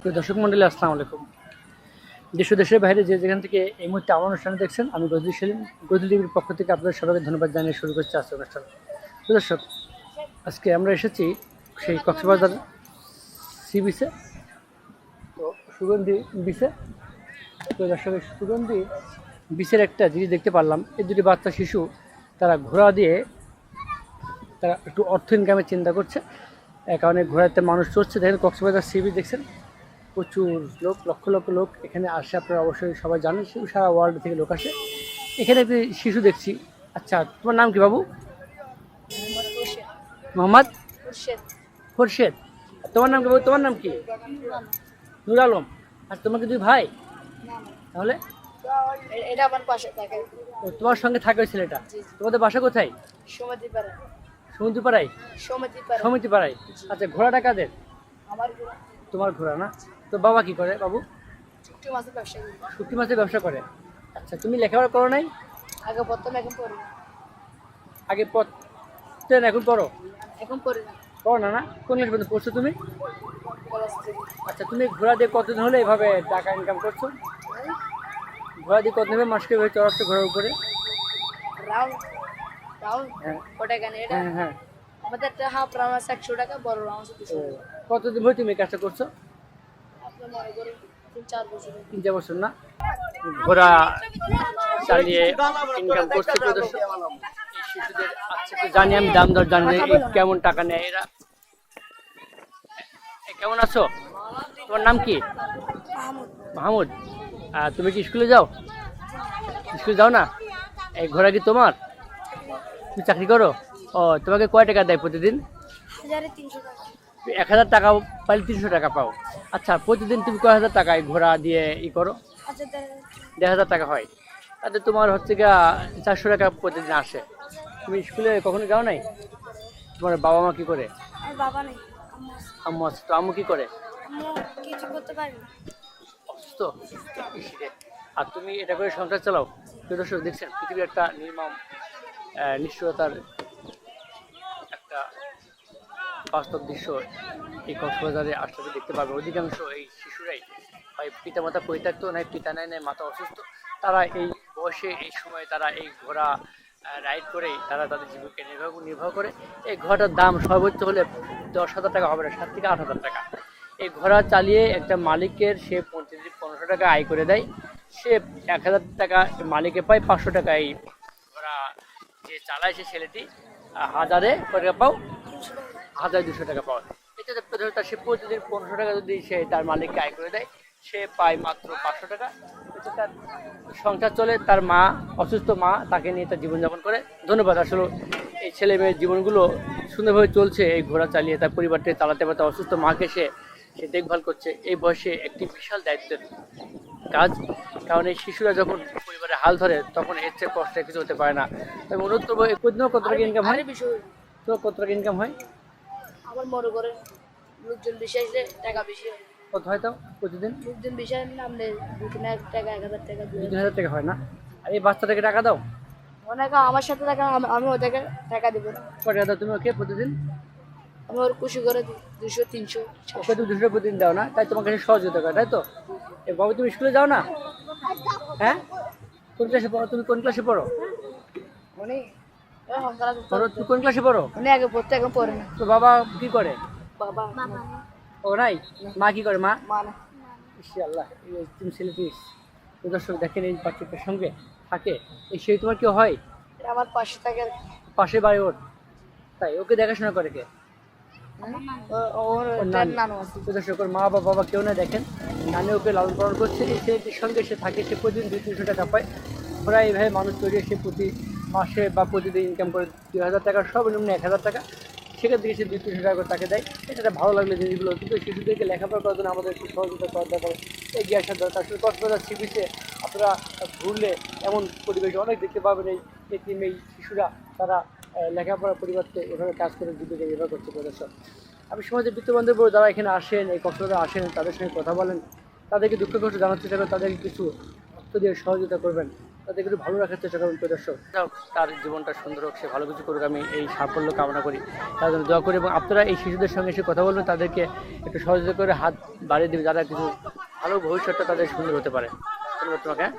প্রিয় দর্শক মন্ডলী, আসসালামু আলাইকুম। দেশ দেশের বাইরে যে যেখান থেকে এই মুহূর্তে আমার অনুষ্ঠানে দেখছেন, আমি গজলি সেলিম, গজলি টিভির পক্ষ থেকে আপনাদের সবাইকে ধন্যবাদ জানিয়ে শুরু করছি আজকের অনুষ্ঠান। প্রিয় দর্শক, আজকে আমরা এসেছি সেই কক্সবাজার সি বিচে তো সুগন্ধি বিচে। প্রিয় দর্শক সুগন্ধি বিচের একটা জিনিস দেখতে পারলাম, এই দুটি বাচ্চা শিশু তারা ঘোড়া দিয়ে তারা একটু অর্থ ইনকামের চিন্তা করছে। কারণে ঘোড়াতে মানুষ চড়ছে। দেখেন কক্সবাজার সি বিচ দেখছেন। প্রচুর লোক লক্ষ লক্ষ লোক এখানে আসে। আপনারা অবশ্যই সবাই জানেন সারা ওয়ার্ল্ড থেকে লোক আসে। এখানে একটি শিশু দেখছি। আচ্ছা তোমার নাম কি বাবু? মোহাম্মদ? খোরশেদ। তোমার নাম কি বাবু? তোমার নাম কি? নুর আলম। আর তোমাকে দুই ভাই? তাহলে? এটা আমার পাশে থাকে। তোমার সঙ্গে থাকে ওই ছেলেটা। তোমাদের বাসা কোথায়? সমিতি পাড়া সমুদ্রপাড়ায় সমিতি পাড়ায় আচ্ছা ঘোড়াটা কাদের? আমার তোমার ঘোড়া না? তো বাবা কি করে বাবু? চুক্তি মাসে ব্যবসা শুক্তি মাছের ব্যবসা করে? আচ্ছা তুমি লেখাপড়া করো নাই? আগে প্রথম এখন পড়ি। আগে পড়তেন এখন পড়ো? এখন পড়ি না। পড়ো না না? কোন ক্লাস পর্যন্ত পড়ছো তুমি? আচ্ছা তুমি ঘোড়া দিয়ে কতদিন হলে এভাবে টাকা ইনকাম করছ? ঘোড়া দিয়ে কতদিন মাসকে এভাবে চড়াচ্ছো ঘোড়ার উপরে? হ্যাঁ। হ্যাঁ হ্যাঁ। আমাদের হাফ রাউন্ড আছে একশো টাকা বড় রাউন্ড আছে কতদিন ধরে তুমি কাজটা করছ? ঘোড়া জানি, আমি দাম দর জানি কেমন টাকা নেয় এরা? কেমন আছো? তোমার নাম কি? মাহমুদ। তুমি কি স্কুলে যাও? স্কুলে যাও না? এই ঘোড়া কি তোমার? তুমি চাকরি করো? ও, তোমাকে কয় টাকা দেয় প্রতিদিন? এক হাজার টাকা পাইলে তিনশো টাকা পাও। আচ্ছা প্রতিদিন তুমি কয় হাজার টাকায় ঘোড়া দিয়ে ই করো? দেড় হাজার টাকা হয়। তাতে তোমার হচ্ছে গিয়া চারশো টাকা প্রতিদিন আসে। তুমি স্কুলে কখনো যাও নাই? তোমার বাবা মা কি করে? আম্মু আছে তো, আম্মু কি করে? অসুস্থ? আর তুমি এটা করে সংসার চালাও? দেখছেন পৃথিবীর একটা নির্মম নিশ্চয়তার বাস্তব দৃশ্য এই কক্সবাজারে আসলে দেখতে পারবে অধিকাংশ এই শিশুরাই হয় পিতামাতা পরিত্যক্ত নয়, পিতা নাই, নয়, মাতা অসুস্থ। তারা এই বয়সে এই সময় তারা এই ঘোড়া রাইড করেই তারা তাদের জীবনকে নির্বাহ নির্বাহ করে। এই ঘোড়াটার দাম সর্বোচ্চ হলে দশ হাজার টাকা হবে না, সাত থেকে আট হাজার টাকা। এই ঘোড়া চালিয়ে একটা মালিকের সে প্রতিদিন পনেরোশো টাকা আয় করে দেয়। সে এক হাজার টাকা মালিকে পায়, পাঁচশো টাকা এই ঘোড়া যে চালায় সে ছেলেটি হাজারে টাকা পাও। হাজার দুশো টাকা পাওয়া যায়। এটা প্রথমে তার সে প্রতিদিন পনেরোশো টাকা যদি সে তার মালিককে আয় করে দেয় সে পায় মাত্র পাঁচশো টাকা। এতে তার সংসার চলে তার মা অসুস্থ মা তাকে নিয়ে তার জীবনযাপন করে। ধন্যবাদ আসলে এই ছেলে মেয়ের জীবনগুলো সুন্দরভাবে চলছে এই ঘোড়া চালিয়ে তার পরিবারটি চালাতে পারতে অসুস্থ মাকে সে সে দেখভাল করছে। এই বয়সে একটি বিশাল দায়িত্বের কাজ কারণ এই শিশুরা যখন পরিবারে হাল ধরে তখন এর চেয়ে কষ্টের কিছু হতে পারে না। তবে অনুরোধ করব কত টাকা ইনকাম হয়? কত টাকা ইনকাম হয়? আমার মনে করেন লোকজন বেশি আসলে টাকা বেশি হয়। কত হয় তাও প্রতিদিন? লোকজন বেশি আসলে নামলে দু তিন হাজার টাকা এক হাজার টাকা দুই দুই হাজার টাকা হয় না? আর এই বাচ্চাটাকে টাকা দাও। অনেক আমার সাথে টাকা আমি- ওদেরকে টাকা দিব না। কয় টাকা দাও তুমি ওকে প্রতিদিন? আমি ওর খুশি করে দুশো তিনশো ওকে তুমি দুশো প্রতিদিন দাও না? তাই তোমাকে সে সহযোগিতা করে তাই তো? বাবু তুমি স্কুলে যাও না? হ্যাঁ? কোন ক্লাসে পড়ো? তুমি কোন ক্লাসে পড়ো? মানে পড়ো তুমি কোন ক্লাসে পড়ো? উনি আগে পড়তে এখন পড়ে না। তো বাবা কি করে? বাবা ও নাই? মা কি করে মা? মা না। ইসে তুমি ছেলেটি তো দর্শক দেখেন এই বাচ্চাটার সঙ্গে থাকে। এই সেই তোমার কেউ হয়? আমার পাশে থাকে পাশে বাড়ি ওর? তাই ওকে দেখাশোনা করে কে? ওর মা বা বাবা কেউ না দেখেন। নানি ওকে লালন পালন করছে ছেলেটির সঙ্গে সে থাকে সে প্রতিদিন দুই তিনশো টাকা পায়। ওরা এইভাবে মানুষ তৈরি সে প্রতি মাসে বা প্রতিদিন ইনকাম করে দুই হাজার টাকা, সর্বনিম্ন এক হাজার টাকা। থেকে সে দুই তিনশো টাকা করে তাকে দেয়। এটা ভালো লাগল জিনিসগুলো। কিন্তু শিশুদেরকে লেখাপড়া করার জন্য আমাদের একটু সহযোগিতা করার দরকার এগিয়ে আসার দরকার আসলে কক্সবাজার সিবিসে আপনারা ঘুরলে এমন পরিবেশ অনেক দেখতে পাবেন এই এতিম এই শিশুরা। তারা লেখাপড়ার পরিবর্তে এভাবে কাজ করে, জীবিকা নির্বাহ করছে প্রদর্শন আমি সমাজের বৃত্ত বান্ধব যারা এখানে আসেন, এই কক্সবাজার আসেন, তাদের সঙ্গে কথা বলেন। তাদেরকে দুঃখ কষ্ট চেষ্টা করেন তাদেরকে কিছু অর্থ দিয়ে সহযোগিতা করবেন। তাদেরকে একটু ভালো রাখার চেষ্টা করবেন প্রদর্শক। তার জীবনটা সুন্দর হোক, সে ভালো কিছু করুক, আমি এই সাফল্য কামনা করি। তার জন্য দোয়া করি এবং আপনারা এই শিশুদের সঙ্গে এসে কথা বলবেন তাদেরকে একটু সহযোগিতা করে হাত বাড়িয়ে দেবে, যারা কিছু ভালো ভবিষ্যৎটা তাদের সুন্দর হতে পারে। ধন্যবাদ তোমাকে হ্যাঁ?